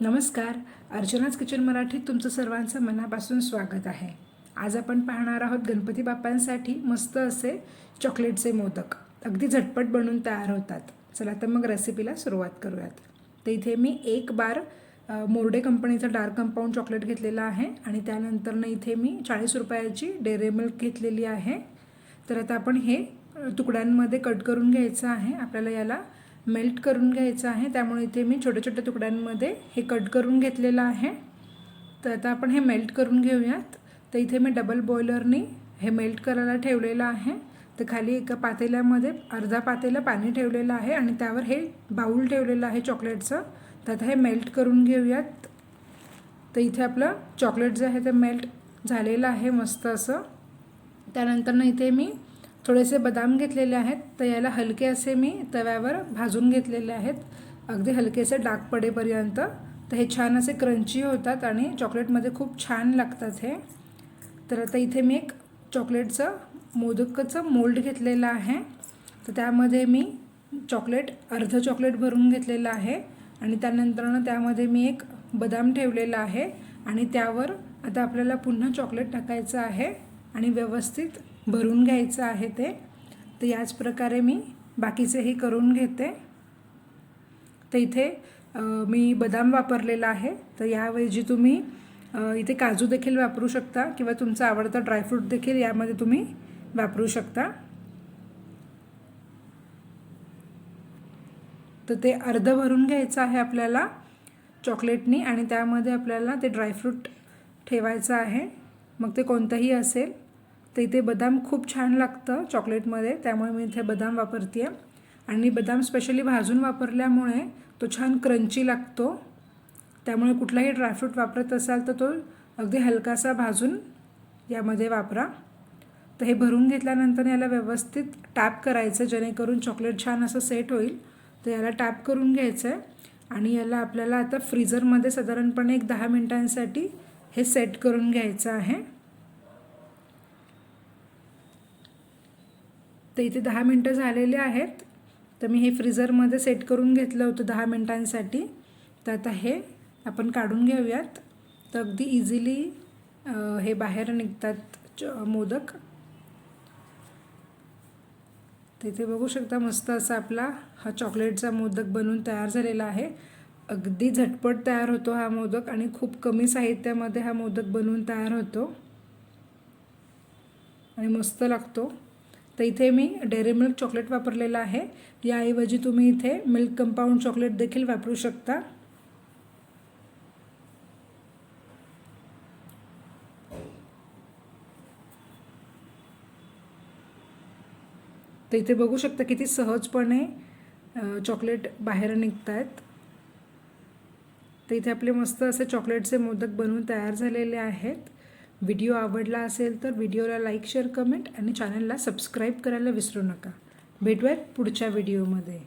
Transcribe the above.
नमस्कार. अर्चनाच किचन मराठीत तुमचं सर्वांचं मनापासून स्वागत आहे. आज आपण पाहणार आहोत गणपती बाप्पांसाठी मस्त असे चॉकलेटचे मोदक. अगदी झटपट बनून तयार होतात. चला तर मग रेसिपीला सुरुवात करूयात. तर इथे मी एक बार मोर्डे कंपनीचं डार्क कंपाऊंड चॉकलेट घेतलेलं आहे आणि त्यानंतरनं इथे मी चाळीस रुपयाची डेअरी मिल्क घेतलेली आहे. तर आता आपण हे तुकड्यांमध्ये कट करून घ्यायचं आहे. आपल्याला याला मेल्ट करून घ्यायचं आहे. त्यामुळे इथे मी छोट्या छोट्या तुकड्यांमध्ये हे कट करून घेतलेलं आहे. तर आता आपण हे मेल्ट करून घेऊयात. तर इथे मी डबल बॉयलरनी हे मेल्ट करायला ठेवलेलं आहे. तर खाली एका पातेल्यामध्ये अर्धा पातेलं पाणी ठेवलेलं आहे आणि त्यावर हे बाऊल ठेवलेलं आहे चॉकलेटचं. तर आता हे मेल्ट करून घेऊयात. तर इथे आपलं चॉकलेट जे आहे ते मेल्ट झालेलं आहे मस्त असं. त्यानंतरनं इथे मी थोडेसे बदाम घेतलेले आहेत. तर याला हलके असे मी तव्यावर भाजून घेतलेले आहेत. अगदी हलकेसे डाग पडेपर्यंत. तर हे छान असे क्रंची होतात आणि चॉकलेटमध्ये खूप छान लागतात हे. तर आता इथे मी एक चॉकलेटचं मोदकचं मोल्ड घेतलेलं आहे. तर त्यामध्ये मी चॉकलेट अर्ध चॉकलेट भरून घेतलेलं आहे. आणि त्यानंतरनं त्यामध्ये मी एक बदाम ठेवलेला आहे. आणि त्यावर आता आपल्याला पुन्हा चॉकलेट टाकायचं आहे. आणि व्यवस्थित भरून घ्यायचं आहे ते तर याच प्रकारे मी बाकीचेही करून घेते. तर इथे मी बदाम वापरलेला आहे. तर याऐवजी तुम्ही इथे काजू देखील वापरू शकता किंवा तुमचा आवडता ड्रायफ्रूट देखील यामध्ये तुम्ही वापरू शकता. तर ते अर्ध भरून घ्यायचं आहे आपल्याला चॉकलेटनी आणि त्यामध्ये आपल्याला ते ड्रायफ्रूट ठेवायचं आहे. मग ते कोणतंही असेल तर इथे बदाम खूप छान लागतं चॉकलेटमध्ये. त्यामुळे मी इथे बदाम वापरते आहे आणि बदाम स्पेशली भाजून वापरल्यामुळे तो छान क्रंची लागतो. त्यामुळे कुठलाही ड्रायफ्रूट वापरत असाल तर तो अगदी हलकासा भाजून यामध्ये वापरा. तर हे भरून घेतल्यानंतर याला व्यवस्थित टॅप करायचं जेणेकरून चॉकलेट छान असं सेट होईल. तर याला टॅप करून घ्यायचं आहे आणि याला आपल्याला आता फ्रीजरमध्ये साधारणपणे एक दहा मिनटांसाठी हे सेट करून घ्यायचं आहे. तर इथे दहा मिनटं झालेले आहेत. तर मी हे फ्रीजरमध्ये सेट करून घेतलं होतं दहा मिनटांसाठी. तर आता हे आपण काढून घेऊयात. तर अगदी इझिली हे बाहेर निघतात च मोदक. तर इथे बघू शकता मस्त असा आपला हा चॉकलेटचा मोदक बनून तयार झालेला आहे. अगदी झटपट तयार होतो हा मोदक आणि खूप कमी साहित्यामध्ये हा मोदक बनवून तयार होतो. आणि मस्त लागतो. तर इथे मी डेअरी मिल्क चॉकलेट वापरलेलं आहे. याऐवजी तुम्ही इथे मिल्क कंपाऊंड चॉकलेट देखील वापरू शकता. तर इथे बघू शकता किती सहजपणे चॉकलेट बाहेर निघत आहेत तर इथे आपले मस्त असे चॉकलेटचे मोदक बनवून तयार झालेले आहेत. व्हिडिओ आवडला असेल तर व्हिडिओला लाईक शेअर कमेंट आणि चॅनलला सबस्क्राईब करायला विसरू नका. भेटूयात पुढच्या व्हिडिओमध्ये